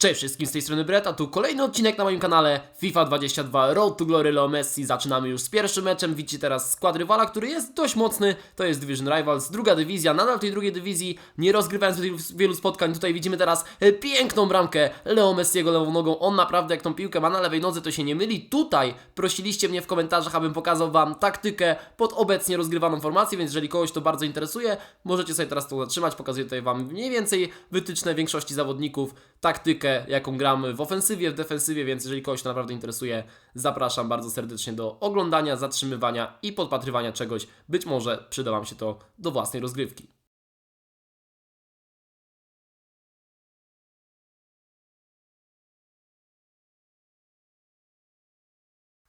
Cześć wszystkim, z tej strony Brett, a tu kolejny odcinek na moim kanale FIFA 22 Road to Glory Leo Messi. Zaczynamy już z pierwszym meczem, widzicie teraz skład rywala, który jest dość mocny, to jest Division Rivals, druga dywizja, nadal w tej drugiej dywizji, nie rozgrywając wielu, spotkań, tutaj widzimy teraz e, piękną bramkę Leo Messiego lewą nogą, on naprawdę jak tą piłkę ma na lewej nodze, to się nie myli. Tutaj prosiliście mnie w komentarzach, abym pokazał wam taktykę pod obecnie rozgrywaną formację, więc jeżeli kogoś to bardzo interesuje, możecie sobie teraz to zatrzymać, pokazuję tutaj wam mniej więcej wytyczne większości zawodników, taktykę, jaką gramy w ofensywie, w defensywie, więc jeżeli kogoś to naprawdę interesuje, zapraszam bardzo serdecznie do oglądania, zatrzymywania i podpatrywania czegoś. Być może przyda Wam się to do własnej rozgrywki.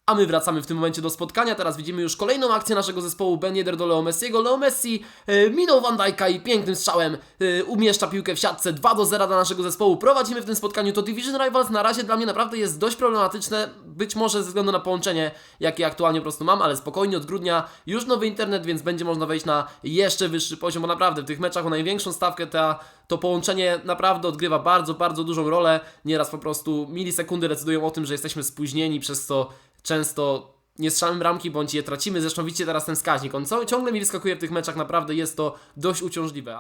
A my wracamy w tym momencie do spotkania. Teraz widzimy już kolejną akcję naszego zespołu Ben Yedder do Leo Messiego. Leo Messi e, minął Van Dijk'a i pięknym strzałem e, umieszcza piłkę w siatce 2 do 0 dla naszego zespołu. Prowadzimy w tym spotkaniu. To Division Rivals na razie dla mnie naprawdę jest dość problematyczne. Być może ze względu na połączenie, jakie aktualnie po prostu mam, ale spokojnie od grudnia już nowy internet, więc będzie można wejść na jeszcze wyższy poziom, bo naprawdę w tych meczach o największą stawkę ta, to połączenie naprawdę odgrywa bardzo, bardzo dużą rolę. Nieraz po prostu milisekundy decydują o tym, że jesteśmy spóźnieni, przez co często nie strzelamy bramki, bądź je tracimy. Zresztą widzicie teraz ten wskaźnik. On ciągle mi wyskakuje w tych meczach, naprawdę jest to dość uciążliwe.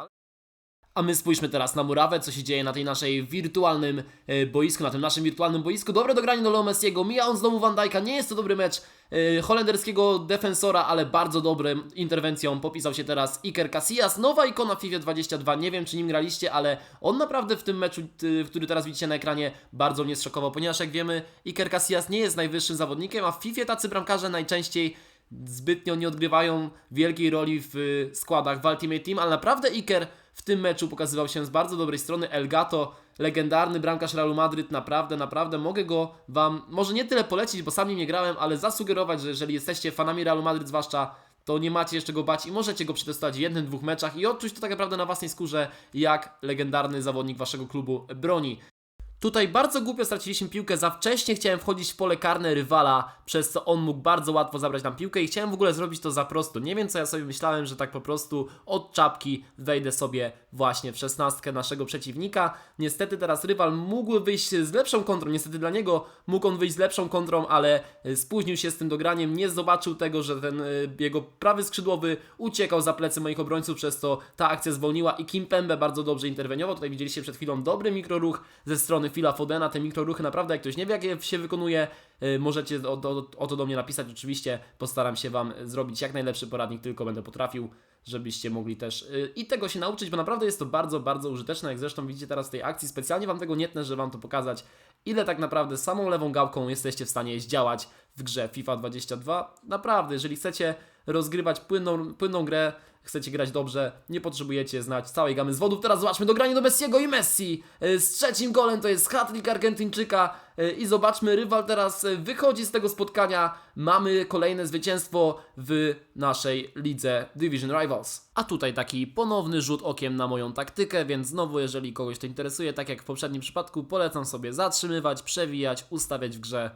A my spójrzmy teraz na murawę, co się dzieje na tej naszej wirtualnym e, boisku, na tym naszym wirtualnym boisku. Dobre dogranie do Leo Messiego, mija on znowu Van Dijk'a, nie jest to dobry mecz e, holenderskiego defensora, ale bardzo dobrym interwencją popisał się teraz Iker Casillas, nowa ikona w FIFA 22, nie wiem czy nim graliście, ale on naprawdę w tym meczu, który teraz widzicie na ekranie, bardzo mnie zszokował, ponieważ jak wiemy, Iker Casillas nie jest najwyższym zawodnikiem, a w FIFA tacy bramkarze najczęściej zbytnio nie odgrywają wielkiej roli w y, składach w Ultimate Team, ale naprawdę Iker w tym meczu pokazywał się z bardzo dobrej strony. Elgato, legendarny bramkarz Realu Madryt, naprawdę, naprawdę mogę go Wam, może nie tyle polecić, bo sam nie grałem, ale zasugerować, że jeżeli jesteście fanami Realu Madryt zwłaszcza, to nie macie jeszcze go bać i możecie go przetestować w jednym, dwóch meczach i odczuć to tak naprawdę na własnej skórze, jak legendarny zawodnik Waszego klubu broni. Tutaj bardzo głupio straciliśmy piłkę, za wcześnie chciałem wchodzić w pole karne rywala, przez co on mógł bardzo łatwo zabrać nam piłkę i chciałem w ogóle zrobić to za prosto. Nie wiem co ja sobie myślałem, że tak po prostu od czapki wejdę sobie właśnie w szesnastkę naszego przeciwnika. Niestety teraz rywal mógł wyjść z lepszą kontrą, niestety dla niego mógł on wyjść z lepszą kontrą, ale y, spóźnił się z tym dograniem, nie zobaczył tego, że ten y, jego prawy skrzydłowy uciekał za plecy moich obrońców, przez co ta akcja zwolniła i Kim Pembe bardzo dobrze interweniował. Tutaj widzieliście przed chwilą dobry mikroruch ze strony Phila Fodena, te mikroruchy naprawdę jak ktoś nie wie jak się wykonuje, możecie o, o, o to do mnie napisać oczywiście, postaram się Wam zrobić jak najlepszy poradnik, tylko będę potrafił, żebyście mogli też y, i tego się nauczyć, bo naprawdę jest to bardzo, bardzo użyteczne, jak zresztą widzicie teraz w tej akcji, specjalnie Wam tego nie tnę, żeby Wam to pokazać, ile tak naprawdę samą lewą gałką jesteście w stanie zdziałać w grze FIFA 22. Naprawdę, jeżeli chcecie rozgrywać płynną, płynną grę, chcecie grać dobrze, nie potrzebujecie znać całej gamy zwodów. Teraz zobaczmy dogranie do Messiego i Messi y, z trzecim golem, to jest hat Argentyńczyka y, i zobaczmy, rywal teraz y, wychodzi z tego spotkania, mamy kolejne zwycięstwo w naszej lidze Division Rivals. A tutaj taki ponowny rzut okiem na moją taktykę, więc znowu jeżeli kogoś to interesuje, tak jak w poprzednim przypadku, polecam sobie zatrzymywać, przewijać, ustawiać w grze.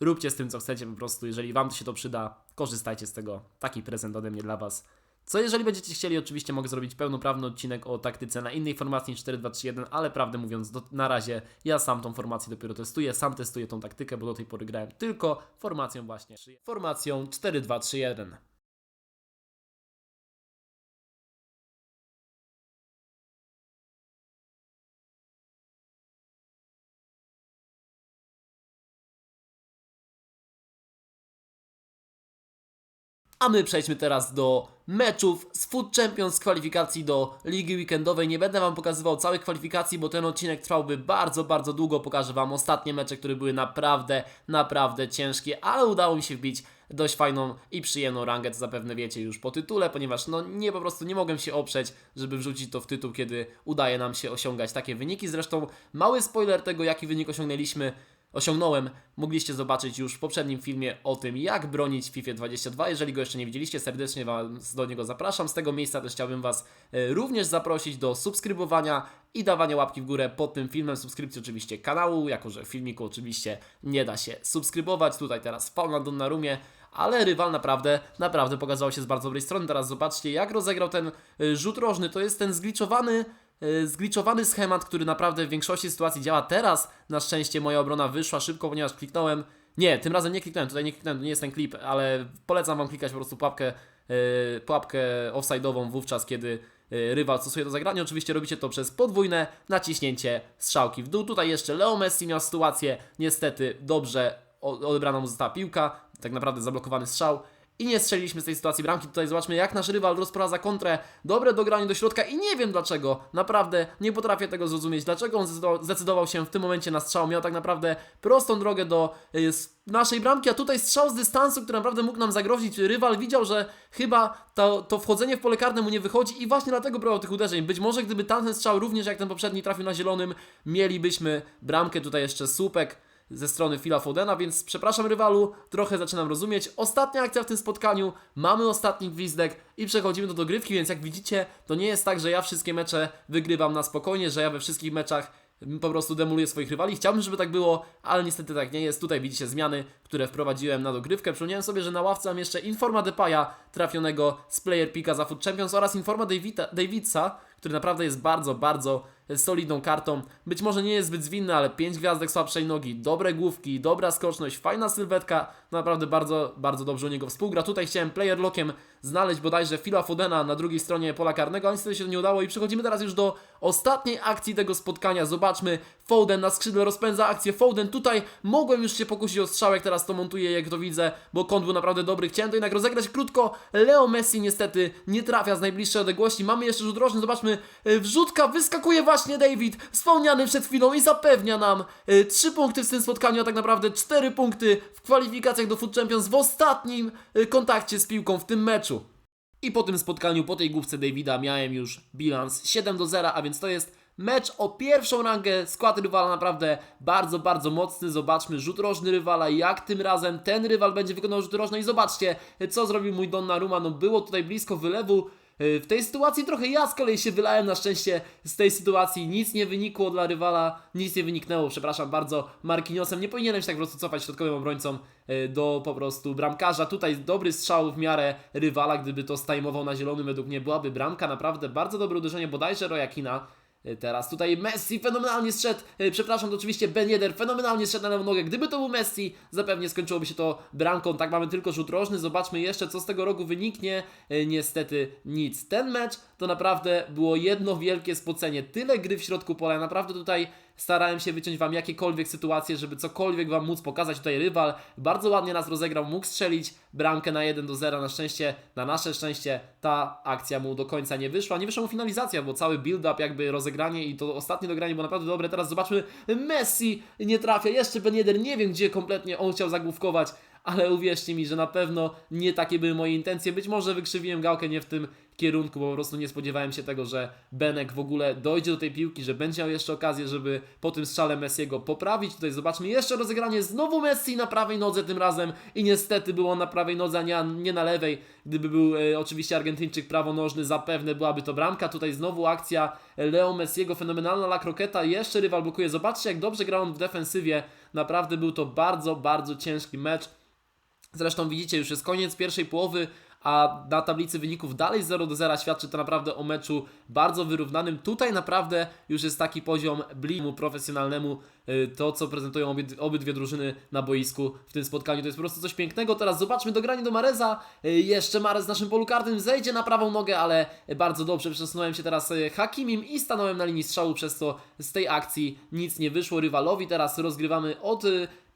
Róbcie z tym co chcecie po prostu, jeżeli Wam się to przyda, korzystajcie z tego. Taki prezent ode mnie dla Was. Co jeżeli będziecie chcieli, oczywiście mogę zrobić pełnoprawny odcinek o taktyce na innej formacji niż 4-2-3-1, ale prawdę mówiąc, do, na razie ja sam tą formację dopiero testuję, sam testuję tą taktykę, bo do tej pory grałem tylko formacją właśnie, formacją 4-2-3-1. A my przejdźmy teraz do meczów z Food Champions z kwalifikacji do Ligi Weekendowej. Nie będę Wam pokazywał całych kwalifikacji, bo ten odcinek trwałby bardzo, bardzo długo. Pokażę Wam ostatnie mecze, które były naprawdę, naprawdę ciężkie, ale udało mi się wbić dość fajną i przyjemną rangę, to zapewne wiecie już po tytule, ponieważ no nie po prostu nie mogłem się oprzeć, żeby wrzucić to w tytuł, kiedy udaje nam się osiągać takie wyniki. Zresztą mały spoiler tego, jaki wynik osiągnęliśmy osiągnąłem, mogliście zobaczyć już w poprzednim filmie o tym, jak bronić FIFA 22. Jeżeli go jeszcze nie widzieliście, serdecznie Was do niego zapraszam. Z tego miejsca też chciałbym Was e, również zaprosić do subskrybowania i dawania łapki w górę pod tym filmem. Subskrypcji oczywiście kanału, jako że filmiku oczywiście nie da się subskrybować. Tutaj teraz faul na Donnarumie, ale rywal naprawdę, naprawdę pokazał się z bardzo dobrej strony. Teraz zobaczcie, jak rozegrał ten y, rzut rożny. To jest ten zgliczowany zgliczowany schemat, który naprawdę w większości sytuacji działa teraz. Na szczęście moja obrona wyszła szybko, ponieważ kliknąłem. Nie, tym razem nie kliknąłem, tutaj nie kliknąłem, to nie jest ten klip, ale polecam wam klikać po prostu pułapkę, y, pułapkę offside'ową wówczas, kiedy y, rywal stosuje do zagrania. Oczywiście robicie to przez podwójne naciśnięcie strzałki w dół. Tutaj jeszcze Leo Messi miał sytuację, niestety dobrze odebrana mu została piłka, tak naprawdę zablokowany strzał. I nie strzeliliśmy z tej sytuacji bramki. Tutaj zobaczmy, jak nasz rywal rozprowadza kontrę. Dobre dogranie do środka i nie wiem dlaczego. Naprawdę nie potrafię tego zrozumieć. Dlaczego on zdecydował- się w tym momencie na strzał. Miał tak naprawdę prostą drogę do y, naszej bramki, a tutaj strzał z dystansu, który naprawdę mógł nam zagrozić. Rywal widział, że chyba to, to wchodzenie w pole karne mu nie wychodzi i właśnie dlatego próbował tych uderzeń. Być może gdyby tamten strzał również jak ten poprzedni trafił na zielonym, mielibyśmy bramkę. Tutaj jeszcze słupek ze strony Phila Fodena, więc przepraszam rywalu, trochę zaczynam rozumieć. Ostatnia akcja w tym spotkaniu, mamy ostatni gwizdek i przechodzimy do dogrywki, więc jak widzicie, to nie jest tak, że ja wszystkie mecze wygrywam na spokojnie, że ja we wszystkich meczach po prostu demoluję swoich rywali. Chciałbym, żeby tak było, ale niestety tak nie jest. Tutaj widzicie zmiany, które wprowadziłem na dogrywkę. Przypomniałem sobie, że na ławce mam jeszcze Informa Depaya, trafionego z Player Pika za Foot Champions oraz Informa Davida, Davidsa, który naprawdę jest bardzo, bardzo solidną kartą. Być może nie jest zbyt zwinny, ale 5 gwiazdek słabszej nogi, dobre główki, dobra skoczność, fajna sylwetka. Naprawdę bardzo, bardzo dobrze u niego współgra. Tutaj chciałem player lockiem znaleźć bodajże Phila Fodena na drugiej stronie pola karnego, ale niestety się to nie udało i przechodzimy teraz już do ostatniej akcji tego spotkania. Zobaczmy, Foden na skrzydle rozpędza akcję. Foden tutaj mogłem już się pokusić o strzałek, teraz to montuję jak to widzę, bo kąt był naprawdę dobry. Chciałem to jednak rozegrać krótko. Leo Messi niestety nie trafia z najbliższej odległości. Mamy jeszcze rzut roczny, zobaczmy, e, wrzutka, wyskakuje właśnie David, wspomniany przed chwilą i zapewnia nam e, trzy punkty w tym spotkaniu, a tak naprawdę cztery punkty w kwalifikacjach do Foot Champions w ostatnim e, kontakcie z piłką w tym meczu. I po tym spotkaniu, po tej główce Davida miałem już bilans 7 do 0, a więc to jest mecz o pierwszą rangę. Skład rywala naprawdę bardzo, bardzo mocny. Zobaczmy rzut rożny rywala, jak tym razem ten rywal będzie wykonał rzut rożny i zobaczcie, co zrobił mój Donnarumma. No było tutaj blisko wylewu. W tej sytuacji trochę ja z kolei się wylałem, na szczęście z tej sytuacji nic nie wynikło dla rywala, nic nie wyniknęło, przepraszam bardzo, Marquinhosem, nie powinienem się tak po prostu cofać środkowym obrońcą e, do po prostu bramkarza, tutaj dobry strzał w miarę rywala, gdyby to stajmował na zielonym, według mnie byłaby bramka, naprawdę bardzo dobre uderzenie, bodajże Rojakina, Teraz tutaj Messi fenomenalnie zszedł, e, przepraszam, to oczywiście Ben Yedder fenomenalnie zszedł na lewą nogę. Gdyby to był Messi, zapewne skończyłoby się to bramką. Tak mamy tylko rzut rożny. Zobaczmy jeszcze, co z tego roku wyniknie. E, Niestety nic. Ten mecz to naprawdę było jedno wielkie spocenie. Tyle gry w środku pola. Naprawdę tutaj starałem się wyciąć Wam jakiekolwiek sytuacje, żeby cokolwiek Wam móc pokazać. Tutaj rywal bardzo ładnie nas rozegrał, mógł strzelić bramkę na 1 do 0. Na szczęście, na nasze szczęście, ta akcja mu do końca nie wyszła. Nie wyszła mu finalizacja, bo cały build-up, jakby rozegranie i to ostatnie dogranie było naprawdę dobre. Teraz zobaczmy, Messi nie trafia, jeszcze Ben Yedder, nie wiem gdzie kompletnie on chciał zagłówkować, ale uwierzcie mi, że na pewno nie takie były moje intencje. Być może wykrzywiłem gałkę nie w tym kierunku, bo po prostu nie spodziewałem się tego, że Benek w ogóle dojdzie do tej piłki, że będzie miał jeszcze okazję, żeby po tym strzale Messiego poprawić. Tutaj zobaczmy jeszcze rozegranie, znowu Messi na prawej nodze tym razem i niestety było on na prawej nodze, a nie, nie na lewej. Gdyby był e, oczywiście Argentyńczyk prawonożny, zapewne byłaby to bramka. Tutaj znowu akcja Leo Messiego, fenomenalna la kroketa, jeszcze rywal blokuje. Zobaczcie jak dobrze grał on w defensywie, naprawdę był to bardzo, bardzo ciężki mecz. Zresztą widzicie, już jest koniec pierwszej połowy, a na tablicy wyników dalej 0 do 0 świadczy to naprawdę o meczu bardzo wyrównanym. Tutaj naprawdę już jest taki poziom blimu profesjonalnemu, y, to co prezentują obydwie drużyny na boisku w tym spotkaniu. To jest po prostu coś pięknego. Teraz zobaczmy dogranie do Mareza. Y, Jeszcze Marez naszym polu karnym zejdzie na prawą nogę, ale bardzo dobrze przesunąłem się teraz y, Hakimim i stanąłem na linii strzału, przez to z tej akcji nic nie wyszło rywalowi. Teraz rozgrywamy od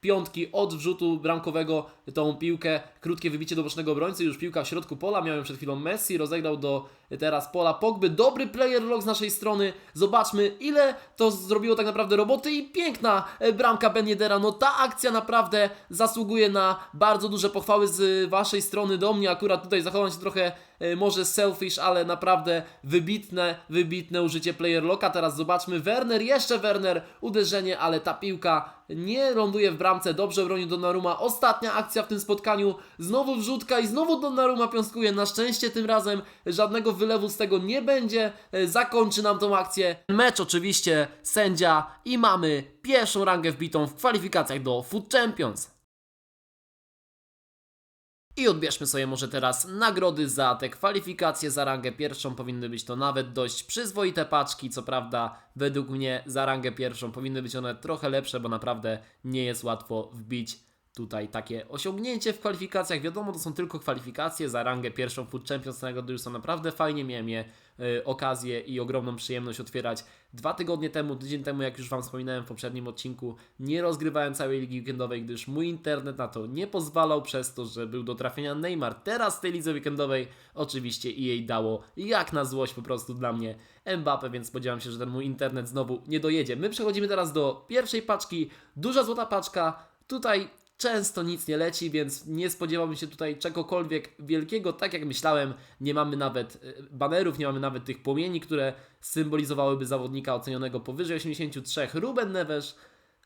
piątki od wrzutu bramkowego tą piłkę, krótkie wybicie do bocznego obrońcy, już piłka w środku pola, miałem przed chwilą Messi, rozegrał do teraz pola Pogby, dobry player lock z naszej strony, zobaczmy ile to zrobiło tak naprawdę roboty i piękna e, bramka Ben Yedera, no ta akcja naprawdę zasługuje na bardzo duże pochwały z waszej strony do mnie, akurat tutaj zachowam się trochę e, może selfish, ale naprawdę wybitne, wybitne użycie player locka, teraz zobaczmy Werner, jeszcze Werner, uderzenie, ale ta piłka nie ląduje w bramce, dobrze broni Donnarumma. Ostatnia akcja w tym spotkaniu, znowu wrzutka i znowu Donnarumma piąskuje. Na szczęście tym razem żadnego wylewu z tego nie będzie. E, Zakończy nam tą akcję. Mecz oczywiście, sędzia i mamy pierwszą rangę wbitą w kwalifikacjach do Foot Champions. I odbierzmy sobie może teraz nagrody za te kwalifikacje za rangę pierwszą. Powinny być to nawet dość przyzwoite paczki. Co prawda, według mnie za rangę pierwszą powinny być one trochę lepsze, bo naprawdę nie jest łatwo wbić tutaj takie osiągnięcie w kwalifikacjach. Wiadomo, to są tylko kwalifikacje za rangę pierwszą Food Champions. Nagrody już są naprawdę fajnie. Miałem je y, okazję i ogromną przyjemność otwierać dwa tygodnie temu, tydzień temu, jak już Wam wspominałem w poprzednim odcinku. Nie rozgrywałem całej ligi weekendowej, gdyż mój internet na to nie pozwalał przez to, że był do trafienia Neymar. Teraz w tej lidze weekendowej oczywiście i jej dało jak na złość po prostu dla mnie Mbappe, więc spodziewam się, że ten mój internet znowu nie dojedzie. My przechodzimy teraz do pierwszej paczki. Duża złota paczka. Tutaj często nic nie leci, więc nie spodziewałbym się tutaj czegokolwiek wielkiego. Tak jak myślałem, nie mamy nawet e, banerów, nie mamy nawet tych płomieni, które symbolizowałyby zawodnika ocenionego powyżej 83. Ruben Neves.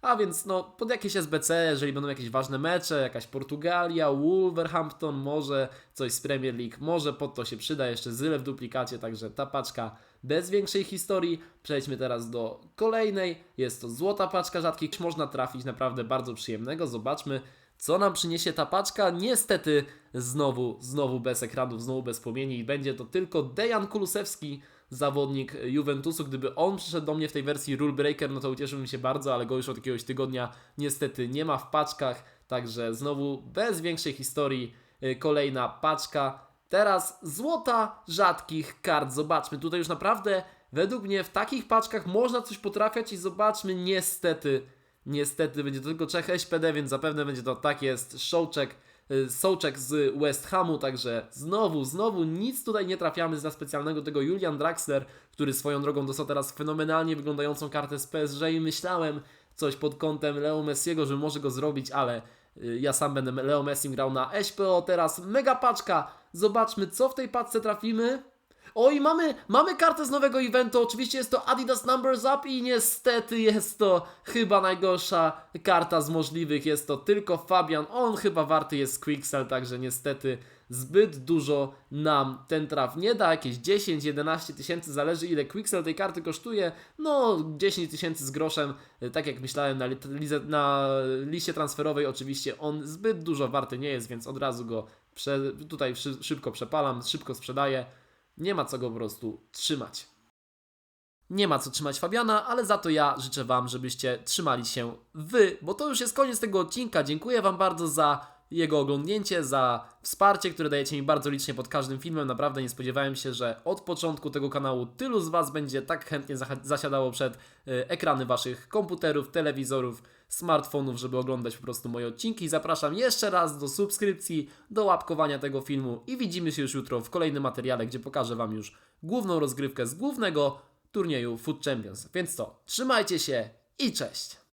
A więc no, pod jakieś SBC, jeżeli będą jakieś ważne mecze, jakaś Portugalia, Wolverhampton, może coś z Premier League, może pod to się przyda jeszcze Zyle w duplikacie, także ta paczka bez większej historii. Przejdźmy teraz do kolejnej. Jest to złota paczka rzadkich. Można trafić naprawdę bardzo przyjemnego. Zobaczmy, co nam przyniesie ta paczka. Niestety znowu, znowu bez ekranów, znowu bez płomieni i będzie to tylko Dejan Kulusewski, zawodnik Juventusu. Gdyby on przyszedł do mnie w tej wersji Rule Breaker, no to ucieszyłbym się bardzo, ale go już od jakiegoś tygodnia niestety nie ma w paczkach. Także znowu bez większej historii y, kolejna paczka. Teraz złota rzadkich kart. Zobaczmy, tutaj już naprawdę według mnie w takich paczkach można coś potrafiać i zobaczmy, niestety, niestety będzie to tylko Czech SPD, więc zapewne będzie to tak jest Sołczek, y, Sołczek z West Hamu, także znowu, znowu nic tutaj nie trafiamy za specjalnego tego Julian Draxler, który swoją drogą dostał teraz fenomenalnie wyglądającą kartę z PSG i myślałem coś pod kątem Leo Messiego, że może go zrobić, ale y, ja sam będę Leo Messi grał na SPO teraz, mega paczka, zobaczmy co w tej paczce trafimy. Oj, mamy, mamy kartę z nowego eventu. Oczywiście jest to Adidas Numbers Up i niestety jest to chyba najgorsza karta z możliwych. Jest to tylko Fabian. On chyba warty jest Quicksell, także niestety zbyt dużo nam ten traf nie da. Jakieś 10-11 tysięcy, zależy ile Quicksell tej karty kosztuje. No, 10 tysięcy z groszem. Tak jak myślałem na, li- na liście transferowej, oczywiście on zbyt dużo warty nie jest, więc od razu go tutaj szy, szybko przepalam, szybko sprzedaję. Nie ma co go po prostu trzymać. Nie ma co trzymać Fabiana, ale za to ja życzę Wam, żebyście trzymali się Wy, bo to już jest koniec tego odcinka. Dziękuję Wam bardzo za jego oglądnięcie, za wsparcie, które dajecie mi bardzo licznie pod każdym filmem. Naprawdę nie spodziewałem się, że od początku tego kanału tylu z Was będzie tak chętnie zasiadało przed y, ekrany Waszych komputerów, telewizorów, smartfonów, żeby oglądać po prostu moje odcinki. Zapraszam jeszcze raz do subskrypcji, do łapkowania tego filmu i widzimy się już jutro w kolejnym materiale, gdzie pokażę Wam już główną rozgrywkę z głównego turnieju Food Champions. Więc to, trzymajcie się i cześć!